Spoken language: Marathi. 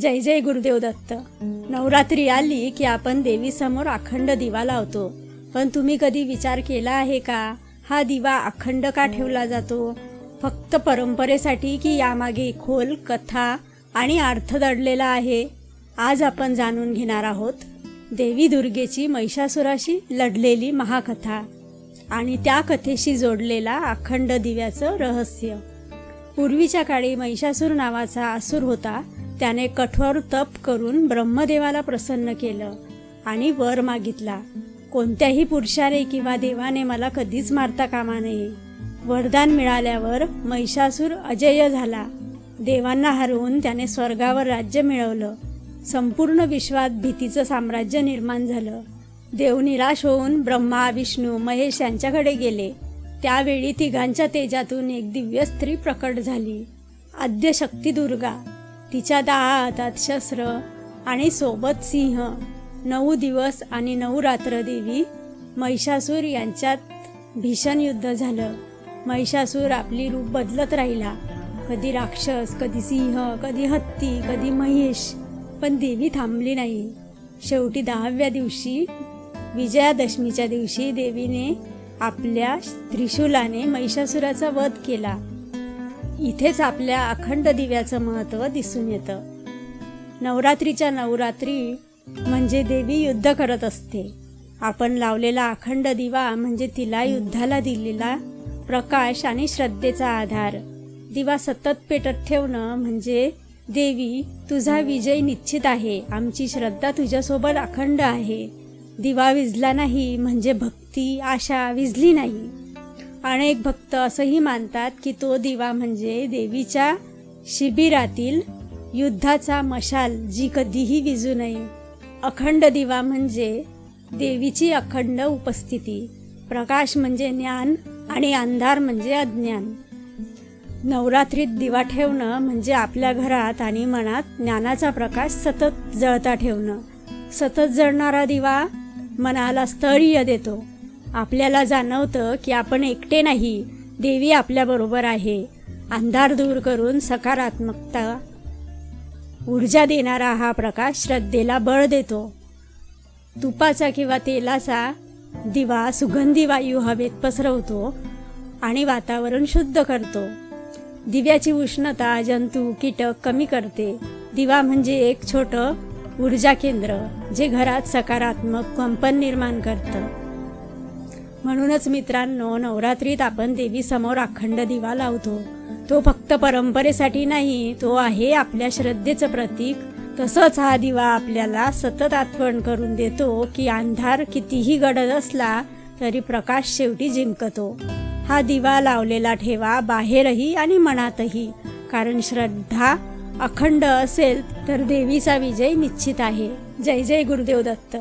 जय जय गुरुदेव दत्त. नवरात्री आली की आपण देवीसमोर अखंड दिवा लावतो. पण तुम्ही कधी विचार केला आहे का? हा दिवा अखंड का ठेवला जातो? फक्त परंपरेसाठी की यामागे खोल कथा आणि अर्थ दडलेला आहे? आज आपण जाणून घेणार आहोत देवी दुर्गेची महिषासुराशी लढलेली महाकथा आणि त्या कथेशी जोडलेला अखंड दिव्याचं रहस्य. पूर्वीच्या काळी महिषासूर नावाचा असूर होता. त्याने कठोर तप करून ब्रह्मदेवाला प्रसन्न केलं आणि वर मागितला. कोणत्याही पुरुषाने किंवा देवाने मला कधीच मारता कामा नये. वरदान मिळाल्यावर महिषासूर अजय झाला. देवांना हरवून त्याने स्वर्गावर राज्य मिळवलं. संपूर्ण विश्वात भीतीचं साम्राज्य निर्माण झालं. देव निराश होऊन ब्रह्मा विष्णू महेश यांच्याकडे गेले. त्यावेळी तिघांच्या तेजातून एक दिव्य स्त्री प्रकट झाली. आद्य शक्ती दुर्गा. तिच्या दहा हातात शस्त्र आणि सोबत सिंह नऊ दिवस आणि नऊ रात्र देवी महिषासूर यांच्यात भीषण युद्ध झालं. महिषासूर आपली रूप बदलत राहिला. कधी राक्षस कधी सिंह कधी हत्ती कधी महेश पण देवी थांबली नाही. शेवटी दहाव्या दिवशी विजयादशमीच्या दिवशी देवीने आपल्या त्रिशूलाने महिषासुराचा वध केला. इथेच आपल्या अखंड दिव्याचं महत्त्व दिसून येतं. नवरात्रीच्या नवरात्री म्हणजे देवी युद्ध करत असते. आपण लावलेला अखंड दिवा म्हणजे तिला युद्धाला दिलेला प्रकाश आणि श्रद्धेचा आधार. दिवा सतत पेटत ठेवणं म्हणजे देवी तुझा विजय निश्चित आहे. आमची श्रद्धा तुझ्यासोबत अखंड आहे. दिवा विजला नाही म्हणजे भक्ती आशा विजली नाही. अनेक भक्त असंही मानतात की तो दिवा म्हणजे देवीच्या शिबिरातील युद्धाचा मशाल जी कधीही विजू नये. अखंड दिवा म्हणजे देवीची अखंड उपस्थिती. प्रकाश म्हणजे ज्ञान आणि अंधार म्हणजे अज्ञान. नवरात्रीत दिवा ठेवणं म्हणजे आपल्या घरात आणि मनात ज्ञानाचा प्रकाश सतत जळता ठेवणं. सतत जळणारा दिवा मनाला स्थैर्य देतो. आपल्याला जाणवतं की आपण एकटे नाही. देवी आपल्याबरोबर आहे. अंधार दूर करून सकारात्मकता ऊर्जा देणारा हा प्रकाश श्रद्धेला बळ देतो. तुपाचा किंवा तेलाचा दिवा सुगंधी वायू हवेत पसरवतो आणि वातावरण शुद्ध करतो. दिव्याची उष्णता जंतू कीटक कमी करते. दिवा म्हणजे एक छोटं ऊर्जा केंद्र जे घरात सकारात्मक कंपन निर्माण करतं. म्हणूनच मित्रांनो नवरात्रीत आपण देवीसमोर अखंड दिवा लावतो. तो फक्त परंपरेसाठी नाही तो आहे आपल्या श्रद्धेचं प्रतीक. तसंच हा दिवा आपल्याला सतत आठवण करून देतो की अंधार कितीही गडद असला तरी प्रकाश शेवटी जिंकतो. हा दिवा लावलेला ठेवा बाहेरही आणि मनातही. कारण श्रद्धा अखंड असेल तर देवीचा विजय निश्चित आहे. जय जय गुरुदेव दत्त.